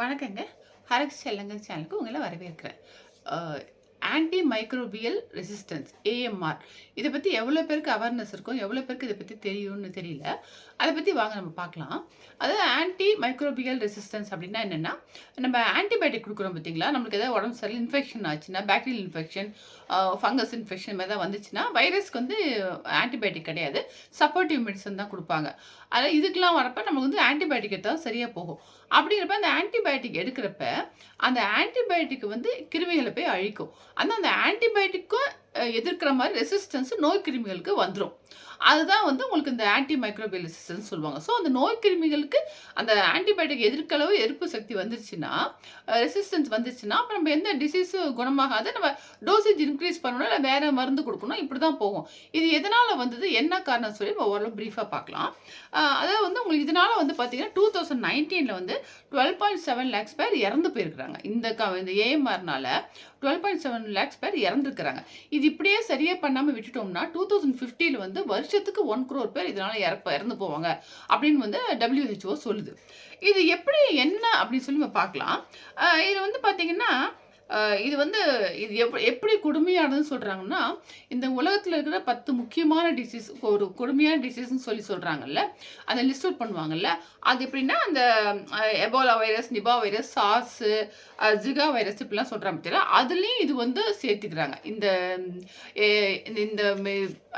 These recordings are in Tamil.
வணக்கங்க. ஹரக் செல்லங்கள் சேனலுக்கு உங்களை வரவேற்கிறேன். ஆன்டி மைக்ரோபியல் ரெசிஸ்டன்ஸ் ஏஎம்ஆர் இதை பற்றி எவ்வளோ பேருக்கு அவேர்னஸ் இருக்கும் எவ்வளோ பேருக்கு இதை பற்றி தெரியும்னு தெரியல. அதை பற்றி வாங்க நம்ம பார்க்கலாம். அதாவது ஆன்டி மைக்ரோபியல் ரெசிஸ்டன்ஸ் அப்படின்னா என்னென்னா நம்ம ஆன்டிபயோட்டிக் கொடுக்குறோம் பார்த்தீங்களா? நம்மளுக்கு ஏதாவது உடம்பு சரியில்லை இன்ஃபெக்ஷன் ஆச்சுன்னா பாக்டீரியல் இன்ஃபெக்ஷன் ஃபங்கஸ் இன்ஃபெக்ஷன் மாதிரி தான் வந்துச்சுன்னா வைரஸ்க்கு வந்து ஆன்டிபயோட்டிக் கிடையாது. சப்போர்ட்டிவ் மெடிசன் தான் கொடுப்பாங்க. அதாவது இதுக்கெலாம் வரப்போ நமக்கு வந்து ஆன்டிபயோட்டிக் எடுத்தால் சரியாக போகும். அப்படிங்கிறப்ப அந்த ஆன்டிபயோட்டிக் எடுக்கிறப்ப அந்த ஆன்டிபயோட்டிக் வந்து கிருமிகளை போய் அழிக்கும். அந்த அந்த ஆன்டிபயோட்டிக்கும் எதிர்க்கிற மாதிரி ரெசிஸ்டன்ஸ் நோய் கிருமிகளுக்கு வந்துடும் அதுதான் வந்து உங்களுக்கு இந்த ஆன்டி மைக்ரோபியல் ரெசிஸ்டன்ஸ் சொல்லுவாங்க. ஸோ அந்த நோய் கிருமிகளுக்கு அந்த ஆன்டிபயோட்டிக் எதிர்க்களவு எதிர்ப்பு சக்தி வந்துருச்சுன்னா ரெசிஸ்டன்ஸ் வந்துருச்சுன்னா அப்போ நம்ம எந்த டிசீஸும் குணமாகாத நம்ம டோசேஜ் இன்க்ரீஸ் பண்ணணும் இல்லை வேறு மருந்து கொடுக்கணும் இப்படி தான் போகும். இது எதனால் வந்தது என்ன காரணம் சொல்லி நம்ம ஓரளவு ப்ரீஃபாக பார்க்கலாம். அதாவது வந்து உங்களுக்கு இதனால் வந்து பார்த்தீங்கன்னா டூ தௌசண்ட் நைன்டீனில் வந்து டுவெல் பாயிண்ட் செவன் லேக்ஸ் பேர் இறந்து போயிருக்கிறாங்க. இந்த க இந்த ஏஎம்ஆர்னால டுவெல் பாயிண்ட் செவன் லேக்ஸ் பேர் இறந்துருக்கிறாங்க. இது இப்படியே சரியாக பண்ணாமல் விட்டுட்டோம்னா டூ தௌசண்ட் ஃபிஃப்டியில் வந்து வருஷத்துக்கு ஒன் க்ரோர் பேர் இதனால் இறப்ப இறந்து போவாங்க. அப்படின்னு வந்து டபிள்யூஹெச்ஓ சொல்லுது. இது எப்படி என்ன அப்படின்னு சொல்லி நம்ம பார்க்கலாம். இது வந்து பார்த்திங்கன்னா இது வந்து இது எப் எப்படி கொடுமையானதுன்னு சொல்கிறாங்கன்னா இந்த உலகத்தில் இருக்கிற பத்து முக்கியமான டிசீஸ் ஒரு கொடுமையான டிசீஸ்னு சொல்லி சொல்கிறாங்கல்ல அந்த லிஸ்ட் அவுட் பண்ணுவாங்கல்ல அது எப்படின்னா அந்த Ebola virus Nipah virus SARS Zika virus இப்படிலாம் சொல்கிறாங்க பார்த்தீங்களா அதுலேயும் இது வந்து சேர்த்துக்கிறாங்க. இந்த இந்த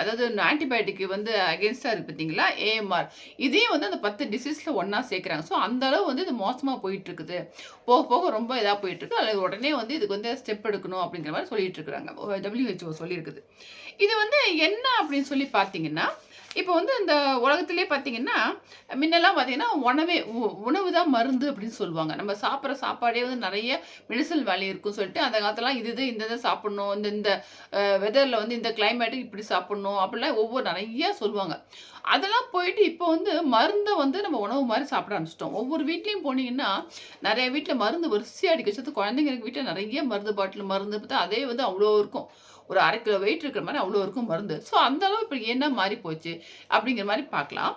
அதாவது ஆன்டிபயோட்டிக் வந்து அகேன்ஸ்டாக இருக்குது பார்த்தீங்களா? ஏஎம்ஆர் இதையும் வந்து அந்த பத்து டிசீஸில் ஒன்றா சேர்க்குறாங்க. ஸோ அந்த அளவு வந்து இது மோசமாக போயிட்டுருக்குது. போக போக ரொம்ப இதாக போயிட்டுருக்கு. அதில் உடனே வந்து இதுக்கு வந்து ஸ்டெப் எடுக்கணும் அப்படிங்கிற மாதிரி சொல்லிட்டு இருக்கிறாங்க டபிள்யூஹெச்ஓ சொல்லியிருக்குது. இது வந்து என்ன அப்படின்னு சொல்லி பார்த்தீங்கன்னா இப்போ வந்து இந்த உலகத்திலே பார்த்தீங்கன்னா முன்னெல்லாம் பார்த்தீங்கன்னா உணவே உணவு தான் மருந்து அப்படின்னு சொல்லுவாங்க. நம்ம சாப்பிட்ற சாப்பாடே வந்து நிறைய மெடிசல் வேல்யூ இருக்குன்னு சொல்லிட்டு அந்த காலத்தெல்லாம் இது இது இந்த இதை சாப்பிட்ணும் இந்த இந்த வெதரில் வந்து இந்த கிளைமேட்டுக்கு இப்படி சாப்பிட்ணும் அப்படிலாம் ஒவ்வொரு நிறைய சொல்லுவாங்க. அதெல்லாம் போயிட்டு இப்போ வந்து மருந்தை வந்து நம்ம உணவு மாதிரி சாப்பிட ஆரம்பிச்சிட்டோம். ஒவ்வொரு வீட்லேயும் போனீங்கன்னா நிறைய வீட்டில் மருந்து வரிசையாக அடிக்க வச்சது குழந்தைங்களுக்கு வீட்டில் நிறைய மருந்து பாட்டில் மருந்து பார்த்தா அதே வந்து அவ்வளோ இருக்கும். ஒரு அரை கிலோ வெயிட் இருக்கிற மாதிரி அவ்வளோ இருக்கும் மருந்து. ஸோ அந்த அளவு இப்போ என்ன மாறி போச்சு அப்படிங்கிற மாதிரி பார்க்கலாம்.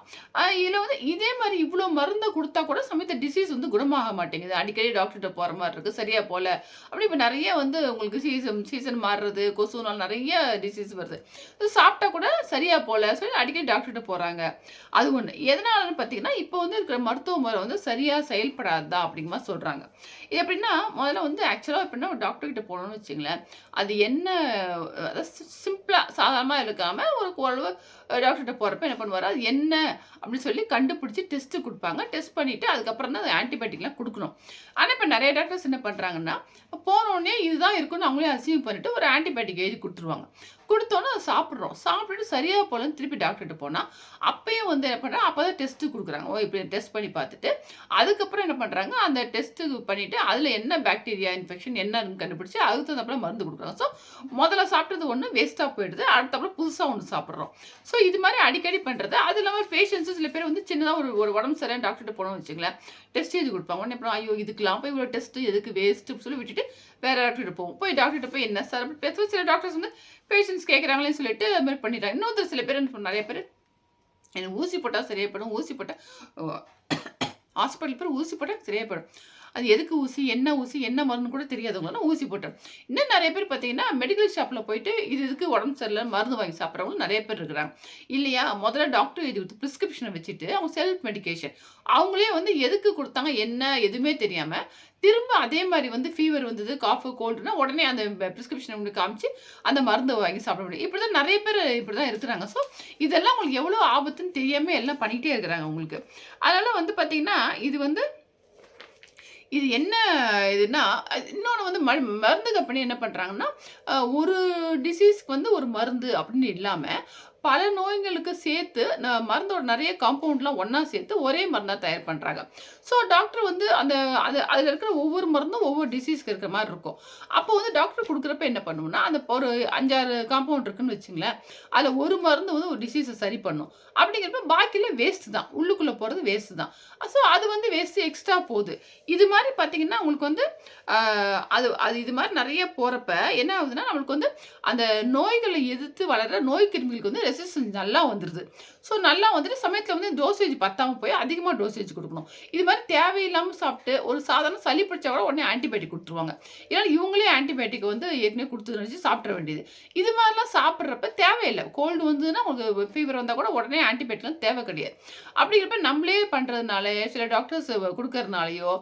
இதில் வந்து இதே மாதிரி இவ்வளோ மருந்தை கொடுத்தா கூட சமயத்த டிசீஸ் வந்து குணமாக மாட்டேங்குது. அடிக்கடி டாக்டர்கிட்ட போகிற மாதிரி இருக்குது சரியாக போகல அப்படி இப்போ நிறைய வந்து உங்களுக்கு சீசன் சீசன் மாறுறது கொசுனால் நிறைய டிசீஸ் வருது. சாப்பிட்டா கூட சரியாக போகல சொல்லி அடிக்கடி டாக்டர்கிட்ட போகிற போகிறாங்க அது ஒன்று எதனாலன்னு பார்த்தீங்கன்னா இப்போ வந்து இருக்கிற மருத்துவ முறை வந்து சரியாக செயல்படாதா அப்படிங்கிற மாதிரி சொல்கிறாங்க இது எப்படின்னா முதல்ல வந்து ஆக்சுவலாக எப்படின்னா ஒரு டாக்டர்கிட்ட போகணும்னு வச்சிங்களேன். அது என்ன அதாவது சிம்பிளாக சாதாரணமாக இருக்காமல் ஒரு ஓரளவு டாக்டர்கிட்ட போகிறப்ப என்ன பண்ணுவார்? அது என்ன அப்படின்னு சொல்லி கண்டுபிடிச்சி டெஸ்ட்டு கொடுப்பாங்க. டெஸ்ட் பண்ணிவிட்டு அதுக்கப்புறம் தான் அது ஆன்டிபயோட்டிக்லாம் கொடுக்கணும். ஆனால் இப்போ நிறைய டாக்டர்ஸ் என்ன பண்ணுறாங்கன்னா போனோடனே இதுதான் இருக்குன்னு அவங்களே அசீவ் பண்ணிவிட்டு ஒரு ஆன்டிபயோட்டிக் எழுதி கொடுத்துருவாங்க. கொடுத்தோன்னே அதை சாப்பிட்றோம். சாப்பிட்டுட்டு சரியாக போகலன்னு திருப்பி டாக்டர்கிட்ட போனால் அப்பயும் வந்து என்ன பண்ணுறாங்க அப்போ தான் டெஸ்ட்டு கொடுக்குறாங்க. ஓ இப்படி டெஸ்ட் பண்ணி பார்த்துட்டு அதுக்கப்புறம் என்ன பண்ணுறாங்க அந்த டெஸ்ட்டு பண்ணிவிட்டு அதில் என்ன பாக்டீரியா இன்ஃபெக்ஷன் என்னன்னு கண்டுபிடிச்சி அதுக்கு தகுந்தப்பறம் மருந்து கொடுக்குறாங்க. ஸோ முதல்ல சாப்பிட்டது ஒன்று வேஸ்ட்டாக போயிடுது. அடுத்தப்பறம் புதுசாக ஒன்று சாப்பிட்றோம். ஸோ இது மாதிரி அடிக்கடி பண்ணுறது அது இல்லாமல் பேஷண்ட்ஸும் சில பேர் வந்து சின்னதாக ஒரு ஒரு உடம்பு சரியான டாக்டர்கிட்ட போனோம்னு வச்சுங்களேன் டெஸ்ட் எழுதி கொடுப்பாங்க. உடனே அப்புறம் ஐயோ இதுக்கெல்லாம் போய் இவ்வளோ டெஸ்ட்டு எதுக்கு வேஸ்ட்டு சொல்லி விட்டுட்டு வேறு டாக்டர்கிட்ட போவோம். போய் டாக்டர்கிட்ட போய் என்ன சார் அப்படி பேச சில டாக்டர்ஸ் வந்து பேஷண்ட்ஸ் கேட்குறாங்களேன்னு சொல்லிட்டு அது மாதிரி பண்ணிடுறாங்க. இன்னொருத்தர் சில பேர் என்ன நிறைய பேர் எனக்கு ஊசி போட்டால் சரியாப்படும் ஊசி போட்டால் ஹாஸ்பிட்டல் பேர் ஊசி போட்டால் சரியாப்படும் அது எதுக்கு ஊசி என்ன ஊசி என்ன மருந்து கூட தெரியாதவங்களாம் ஊசி போட்டேன் இன்னும் நிறைய பேர் பார்த்தீங்கன்னா மெடிக்கல் ஷாப்பில் போயிட்டு இது இதுக்கு உடம்பு சரியில்லை மருந்து வாங்கி சாப்பிட்றவங்களும் நிறைய பேர் இருக்கிறாங்க. இல்லையா? முதல்ல டாக்டர் இது ப்ரிஸ்கிரிப்ஷனை வச்சுட்டு அவங்க செல்ஃப் மெடிக்கேஷன் அவங்களே வந்து எதுக்கு கொடுத்தாங்க என்ன எதுவுமே தெரியாமல் திரும்ப அதே மாதிரி வந்து ஃபீவர் வந்தது காஃபு கோல்டுனா உடனே அந்த ப்ரிஸ்கிரிப்ஷன் உங்களுக்கு காமிச்சு அந்த மருந்து வாங்கி சாப்பிட முடியும். இப்படி தான் நிறைய பேர் இப்படி தான் இருக்கிறாங்க. ஸோ இதெல்லாம் உங்களுக்கு எவ்வளோ ஆபத்துன்னு தெரியாமல் எல்லாம் பண்ணிகிட்டே இருக்கிறாங்க உங்களுக்கு அதனால் வந்து பார்த்திங்கன்னா இது வந்து இது என்ன இதுன்னா இன்னொன்று வந்து ம மருந்து கம்பெனி என்ன பண்ணுறாங்கன்னா ஒரு டிசீஸ்க்கு வந்து ஒரு மருந்து அப்படின்னு இல்லாமல் பல நோய்களுக்கு சேர்த்து மருந்தோட நிறைய காம்பவுண்ட்லாம் ஒன்றா சேர்த்து ஒரே மருந்தாக தயார் பண்ணுறாங்க ஸோ டாக்டர் வந்து அந்த அது அதில் இருக்கிற ஒவ்வொரு மருந்தும் ஒவ்வொரு டிசீஸ்க்கு இருக்கிற மாதிரி இருக்கும். அப்போ வந்து டாக்டர் கொடுக்குறப்ப என்ன பண்ணுவோம்னா அந்த ஒரு அஞ்சாறு காம்பவுண்ட் இருக்குன்னு வச்சுங்களேன் அதில் ஒரு மருந்து வந்து ஒரு டிசீஸை சரி பண்ணும். அப்படிங்கிறப்ப பாக்கியில் வேஸ்ட் தான். உள்ளுக்குள்ளே போகிறது வேஸ்ட் தான். ஸோ அது வந்து வேஸ்ட்டு எக்ஸ்ட்ரா போகுது. இது மாதிரி பார்த்தீங்கன்னா உங்களுக்கு வந்து அது அது இது மாதிரி நிறைய போகிறப்ப என்ன ஆகுதுன்னா நம்மளுக்கு வந்து அந்த நோய்களை எதிர்த்து வளர்கிற நோய் கிருமிகளுக்கு வந்து ரெசிஸ்டன்ஸ் நல்லா வந்துருது. ஸோ நல்லா வந்துட்டு சமயத்தில் வந்து டோசேஜ் பத்தாமல் போய் அதிகமாக டோசேஜ் கொடுக்கணும். இது மாதிரி தேவையில்லாமல் சாப்பிட்டு ஒரு சாதாரண சளி பிடிச்சா கூட உடனே ஆன்டிபயோட்டிக் கொடுத்துருவாங்க. ஏன்னா இவங்களே ஆன்டிபயோட்டிக் வந்து ஏற்கனவே கொடுத்து நினச்சி சாப்பிட வேண்டியது. இது மாதிரிலாம் சாப்பிட்றப்ப தேவையில்லை. கோல்டு வந்ததுன்னா உங்களுக்கு ஃபீவர் வந்தால் கூட உடனே ஆன்டிபயோட்டிக்லாம் தேவை கிடையாது. அப்படிங்கிறப்ப நம்மளே பண்ணுறதுனால சில டாக்டர்ஸ் கொடுக்கறதுனாலையோ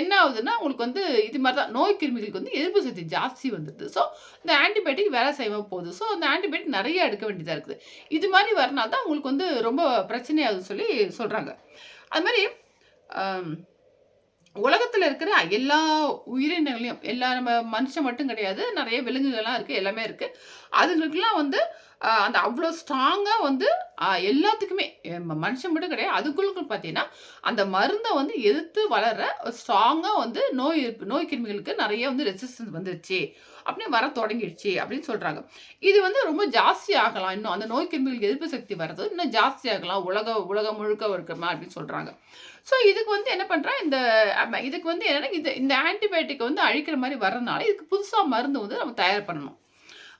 என்ன ஆகுதுன்னா உங்களுக்கு வந்து இது மாதிரி தான் நோய் கிருமிகளுக்கு வந்து எதிர்ப்பு சக்தி ஜாஸ்தி வந்துடுது. ஸோ இந்த ஆன்டிபயோட்டிக் வேலை செய்யாமல் போகுது. ஸோ அந்த ஆன்டிபயோட்டிக் நிறைய எடுக்க வேண்டியதாக இருக்குது. இது மாதிரி வரனால தான் உங்களுக்கு வந்து ரொம்ப பிரச்சனையாகுதுன்னு சொல்லி சொல்கிறாங்க அது மாதிரி உலகத்தில் இருக்கிற எல்லா உயிரினங்களையும் எல்லா நம்ம மனுஷன் மட்டும் கிடையாது நிறைய விலங்குகள்லாம் இருக்குது எல்லாமே இருக்குது அதுங்களுக்கெல்லாம் வந்து அந்த அவ்வளோ ஸ்ட்ராங்காக வந்து எல்லாத்துக்குமே ம- மனுஷன் மட்டும் கிடையாது அதுக்குள்ளுக்கு பார்த்தீங்கன்னா அந்த மருந்தை வந்து எதிர்த்து வளர ஸ்ட்ராங்காக வந்து நோய் நோய் கிருமிகளுக்கு நிறைய வந்து ரெசிஸ்டன்ஸ் வந்துருச்சு. அப்படின்னு வர தொடங்கிடுச்சு அப்படின்னு சொல்கிறாங்க இது வந்து ரொம்ப ஜாஸ்தி ஆகலாம். இன்னும் அந்த நோய் கிருமிகளுக்கு எதிர்ப்பு சக்தி வர்றது இன்னும் ஜாஸ்தி ஆகலாம். உலக உலகம் முழுக்க இருக்குமா அப்படின்னு சொல்கிறாங்க ஸோ இதுக்கு வந்து என்ன பண்ணுறான் இந்த இதுக்கு வந்து என்னன்னா இது இந்த ஆன்டிபயோட்டிக் வந்து அழிக்கிற மாதிரி வர்றதுனால இதுக்கு புதுசாக மருந்து வந்து நம்ம தயார் பண்ணணும்.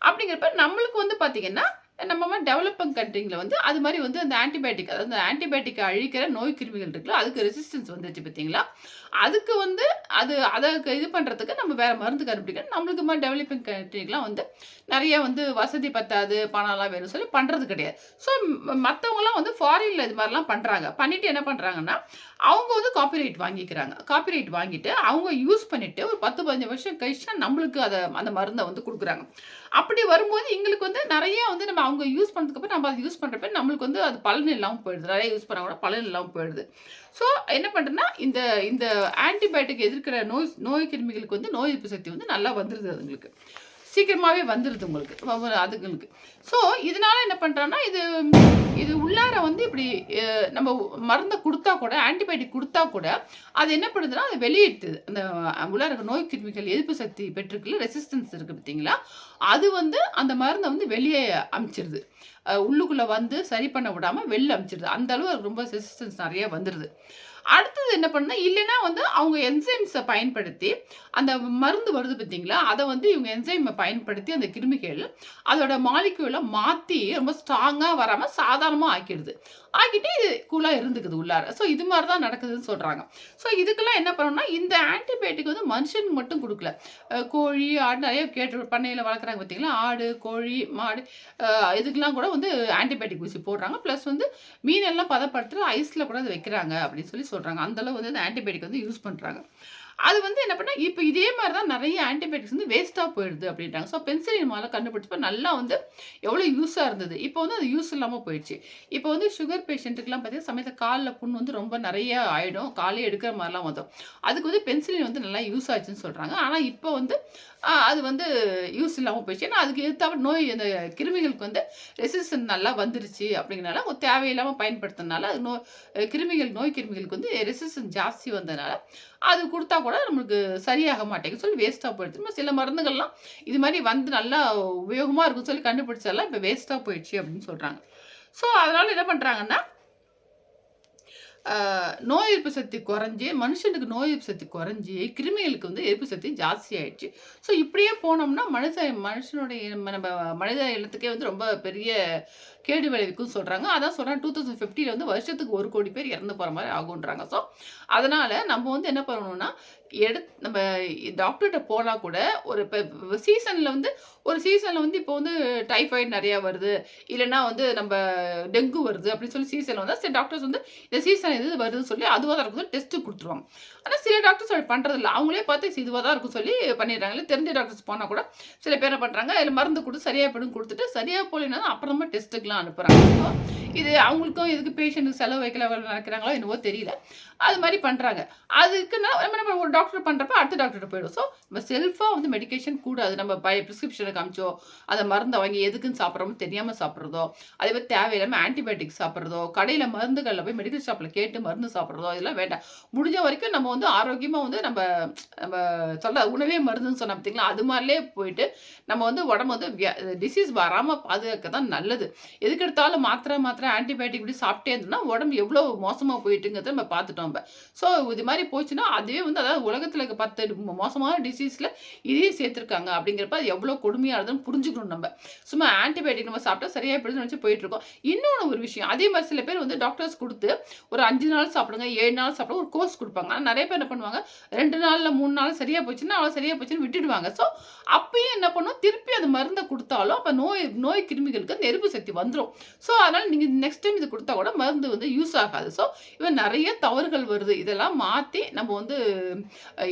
அப்படிங்கிறப்ப நம்மளுக்கு வந்து பார்த்திங்கன்னா நம்ம டெவலப்பிங் கண்ட்ரிங்கில் வந்து அது மாதிரி வந்து அந்த ஆன்டிபயோட்டிக் அதாவது அந்த ஆன்டிபயோட்டிக்கை அழிக்கிற நோய் கிருமிகள் இருக்குல்ல அதுக்கு ரெசிஸ்டன்ஸ் வந்துச்சு பார்த்தீங்களா அதுக்கு வந்து அது அதை இது பண்ணுறதுக்கு நம்ம வேறு மருந்து கண்டுபிடிக்கணும். நம்மளுக்கு மாதிரி டெவலப்பிங் கண்ட்ரிக்கெலாம் வந்து நிறைய வந்து வசதி பத்தாது பணம்லாம் வேணும்னு சொல்லி பண்ணுறது கிடையாது. ஸோ மற்றவங்களாம் வந்து ஃபாரினில் இது மாதிரிலாம் பண்ணுறாங்க பண்ணிவிட்டு என்ன பண்ணுறாங்கன்னா அவங்க வந்து காப்பிரைட் வாங்கிக்கிறாங்க. காப்பிரைட் வாங்கிட்டு அவங்க யூஸ் பண்ணிவிட்டு ஒரு பத்து பதினஞ்சு வருஷம் கழிச்சா நம்மளுக்கு அதை அந்த மருந்தை வந்து கொடுக்குறாங்க. அப்படி வரும்போது எங்களுக்கு வந்து நிறைய வந்து நம்ம அவங்க யூஸ் பண்ணதுக்கப்புறம் நம்ம அதை யூஸ் பண்ணுறப்ப நம்மளுக்கு வந்து அது பலன் இல்லாமல் போயிடுது. நிறைய யூஸ் பண்ண கூட பலன் இல்லாமல் போயிடுது. ஸோ என்ன பண்ணுறேன்னா இந்த இந்த ஆன்டிபயோட்டிக் எதிர்க்கிற நோய் நோய் கிருமிகளுக்கு வந்து நோய் எதிர்ப்பு சக்தி வந்து நல்லா வந்துடுது அதுங்களுக்கு. சீக்கிரமாகவே வந்துடுது உங்களுக்கு. அதுங்களுக்கு. ஸோ இதனால என்ன பண்ணுறோன்னா இது இது உள்ளார வந்து இப்படி நம்ம மருந்தை கொடுத்தா கூட ஆன்டிபயோட்டிக் கொடுத்தா கூட அது என்ன பண்ணுதுன்னா அது வெளியிடுது அந்த உள்ளார இருக்க நோய் கிருமிகள் எதிர்ப்பு சக்தி பெற்றுக்குள்ள ரெசிஸ்டன்ஸ் இருக்குது பார்த்தீங்களா? அது வந்து அந்த மருந்தை வந்து வெளியே அமிச்சிருது. உள்ளுக்குள்ளே வந்து சரி பண்ண விடாமல் வெளில அமிச்சிருது. அந்த அளவு ரொம்ப ரெசிஸ்டன்ஸ் நிறைய வந்துடுது அடுத்தது என்ன பண்ணால் இல்லைன்னா வந்து அவங்க என்சைம்ஸை பயன்படுத்தி அந்த மருந்து வருது பார்த்தீங்களா அதை வந்து இவங்க என்சைமை பயன்படுத்தி அந்த கிருமிகள் அதோட மாலிக்யூலை மாற்றி ரொம்ப ஸ்ட்ராங்காக வராமல் சாதாரணமாக ஆக்கிடுது. ஆக்கிட்டு இது கூலாக இருந்துக்குது உள்ளார. ஸோ இது மாதிரி தான் நடக்குதுன்னு சொல்கிறாங்க ஸோ இதுக்கெல்லாம் என்ன பண்ணணும்னா இந்த ஆன்டிபயோட்டிக் வந்து மனுஷனுக்கு மட்டும் கொடுக்கல. கோழி ஆடு நிறைய கேட்டு பண்ணையில் வளர்க்குறாங்க பார்த்தீங்களா ஆடு கோழி மாடு இதுக்கெல்லாம் கூட வந்து ஆன்டிபயோட்டிக் ஊசி போடுறாங்க. ப்ளஸ் வந்து மீனெல்லாம் பதப்படுத்துகிற ஐஸில் கூட அது வைக்கிறாங்க அப்படின்னு சொல்லி சொல்கிறாங்க அந்தளவு வந்து அந்த ஆன்டிபயோட்டிக் வந்து யூஸ் பண்ணுறாங்க அது வந்து என்ன பண்ணால் இப்போ இதே மாதிரி தான் நிறைய ஆன்டிபயோட்டிக்ஸ் வந்து வேஸ்ட்டாக போயிடுது அப்படின்றாங்க. ஸோ பென்சிலின் முதல்ல கண்டுபிடிச்சப்போ நல்லா வந்து எவ்வளோ யூஸாக இருந்தது. இப்போ வந்து அது யூஸ் இல்லாமல் போயிடுச்சு. இப்போ வந்து சுகர் பேஷண்ட்டுக்கெலாம் பார்த்தீங்கன்னா சமயத்தில் காலில் புண்ணு வந்து ரொம்ப நிறைய ஆகிடும் காலே எடுக்கிற மாதிரிலாம் வந்துடும். அதுக்கு வந்து பென்சிலின் வந்து நல்லா யூஸ் ஆச்சுன்னு சொல்கிறாங்க ஆனால் இப்போ வந்து அது வந்து யூஸ் இல்லாமல் போயிடுச்சு. ஏன்னா அதுக்கு ஏற்ற நோய் அந்த கிருமிகளுக்கு வந்து ரெசிஸ்டன்ட் நல்லா வந்துருச்சு அப்படிங்கிறனால தேவையில்லாமல் பயன்படுத்துறதுனால அது நோய் கிருமிகள் நோய் கிருமிகளுக்கு வந்து ரெசிஸ்டன்ஸ் ஜாஸ்தி வந்ததுனால அது கொடுத்தா கூட நம்மளுக்கு சரியாக மாட்டேங்குது சொல்லி வேஸ்ட்டாக போயிடுச்சு நம்ம சில மருந்துகள்லாம் இது மாதிரி வந்து நல்லா உபயோகமாக இருக்குன்னு சொல்லி கண்டுபிடிச்சதெல்லாம் இப்போ வேஸ்ட்டாக போயிடுச்சு அப்படின்னு சொல்கிறாங்க ஸோ அதனால் என்ன பண்ணுறாங்கன்னா நோய் எதிர்ப்பு சக்தி குறைஞ்சி மனுஷனுக்கு நோய் எதிர்ப்பு சக்தி குறைஞ்சி கிருமிகளுக்கு வந்து எதிர்ப்பு சக்தி ஜாஸ்தி ஆயிடுச்சு. ஸோ இப்படியே போனோம்னா மனுஷ மனுஷனுடைய நம்ம மனித இனத்துக்கே வந்து ரொம்ப பெரிய கேடு விளைவிக்கும் சொல்கிறாங்க அதான் சொல்கிறேன் டூ தௌசண்ட் ஃபிஃப்டியில் வந்து வருஷத்துக்கு ஒரு கோடி பேர் இறந்து போகிற மாதிரி ஆகுன்றாங்க. ஸோ அதனால் நம்ம வந்து என்ன பண்ணணும்னா எடு நம்ம டாக்டர்கிட்ட போனால் கூட ஒரு இப்போ சீசனில் வந்து ஒரு சீசனில் வந்து இப்போ வந்து டைஃபாய்டு நிறையா வருது. இல்லைன்னா வந்து நம்ம டெங்கு வருது அப்படின்னு சொல்லி சீசனில் வந்தால் சரி டாக்டர்ஸ் வந்து இந்த சீசன் இது வருதுன்னு சொல்லி அதுவாக தான் இருக்கும் சொல்லி டெஸ்ட்டு கொடுத்துருவாங்க. ஆனால் சில டாக்டர்ஸ் அப்படி பண்ணுறதில்ல அவங்களே பார்த்து இதுவாக தான் இருக்கும் சொல்லி பண்ணிடுறாங்க இல்லை தெரிஞ்ச டாக்டர்ஸ் போனால் கூட சில பேர் பண்ணுறாங்க இல்லை மருந்து கொடுத்து சரியாக போயிடும் கொடுத்துட்டு சரியாக போகலைன்னா அப்புறமா டெஸ்ட்டுக்கெலாம் அனுப்புகிறாங்க இது அவங்களுக்கும் இதுக்கு பேஷண்ட்டுக்கு செலவு வைக்கல நினைக்கிறாங்களோ என்னவோ தெரியல. அது மாதிரி பண்ணுறாங்க அதுக்குன்னா நம்ம நம்ம ஒரு டாக்டர் பண்ணுறப்ப அடுத்த டாக்டர்கிட்ட போயிடும் ஸோ நம்ம செல்ஃபாக வந்து மெடிக்கேஷன் கூடாது. நம்ம பய ப்ரிஸ்கிரிப்ஷனை காமிச்சோ அதை மருந்தை வாங்கி எதுக்குன்னு சாப்பிட்றோமோ தெரியாமல் சாப்பிட்றதோ அதே மாதிரி தேவையில்லாமல் ஆன்டிபயோட்டிக் சாப்பிட்றதோ கடையில் மருந்துகளில் போய் மெடிக்கல் ஷாப்பில் கேட்டு மருந்து சாப்பிட்றதோ இதெல்லாம் வேண்டாம். முடிஞ்ச வரைக்கும் நம்ம வந்து ஆரோக்கியமாக வந்து நம்ம நம்ம சொல்ல உணவே மருந்துன்னு சொன்ன பார்த்தீங்களா? அது மாதிரிலே போயிட்டு நம்ம வந்து உடம்பு வந்து டிசீஸ் வராமல் பாதுகாக்க தான் நல்லது. எதுக்கு எடுத்தாலும் மாத்திரை மாத்திரை மாத்திரை ஆன்டிபயோட்டிக் இப்படி சாப்பிட்டே இருந்தோம்னா உடம்பு எவ்வளோ மோசமாக போயிட்டுங்கிறத நம்ம பார்த்துட்டோம் நம்ம ஸோ இது மாதிரி போச்சுன்னா அதுவே வந்து அதாவது உலகத்தில் இருக்க பத்து மோசமான டிசீஸில் இதையும் சேர்த்துருக்காங்க அப்படிங்கிறப்ப அது எவ்வளோ கொடுமையானதுன்னு புரிஞ்சுக்கணும் நம்ம. சும்மா ஆன்டிபயோட்டிக் நம்ம சாப்பிட்டா சரியாக போயிடுன்னு நினச்சி போயிட்டுருக்கோம். இன்னொன்று ஒரு விஷயம் அதே மாதிரி சில பேர் வந்து டாக்டர்ஸ் கொடுத்து ஒரு அஞ்சு நாள் சாப்பிடுங்க ஏழு நாள் சாப்பிடுங்க ஒரு கோர்ஸ் கொடுப்பாங்க. ஆனால் நிறைய பேர் என்ன பண்ணுவாங்க ரெண்டு நாளில் மூணு நாள் சரியாக போச்சுன்னா அவ்வளோ சரியாக போச்சுன்னு விட்டுடுவாங்க. ஸோ அப்பயும் என்ன பண்ணும் திருப்பி அது மருந்தை கொடுத்தாலும் அப்போ நோய் நோய் கிருமிகளுக்கு அந்த எரிப்பு சக்தி வந்துடும் ஸோ அதனால் நீங்கள் நெக்ஸ்ட் டைம் இது கொடுத்தா கூட மருந்து வந்து யூஸ் ஆகாது. ஸோ இவன் நிறைய தவறுகள் வருது. இதெல்லாம் மாற்றி நம்ம வந்து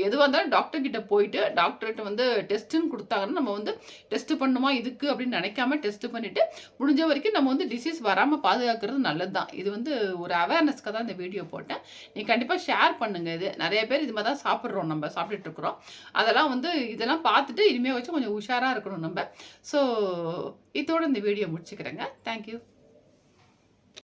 எதுவாக இருந்தாலும் டாக்டர்கிட்ட போயிட்டு டாக்டர்கிட்ட வந்து டெஸ்ட்டுன்னு கொடுத்தாங்கன்னா நம்ம வந்து டெஸ்ட் பண்ணுமா இதுக்கு அப்படின்னு நினைக்காம டெஸ்ட் பண்ணிவிட்டு முடிஞ்ச வரைக்கும் நம்ம வந்து டிசீஸ் வராமல் பாதுகாக்கிறது நல்லது தான் இது வந்து ஒரு அவேர்னஸ்க்காக தான் இந்த வீடியோ போட்டேன். நீ கண்டிப்பாக ஷேர் பண்ணுங்கள் இது. நிறைய பேர் இது மாதிரி தான் சாப்பிட்றோம் நம்ம சாப்பிட்டுட்டு இருக்கிறோம். அதெல்லாம் வந்து இதெல்லாம் பார்த்துட்டு இனிமேல் வச்சு கொஞ்சம் உஷாராக இருக்கணும் நம்ம. ஸோ இதோட இந்த வீடியோ முடிச்சுக்கிறேங்க. தேங்க்யூ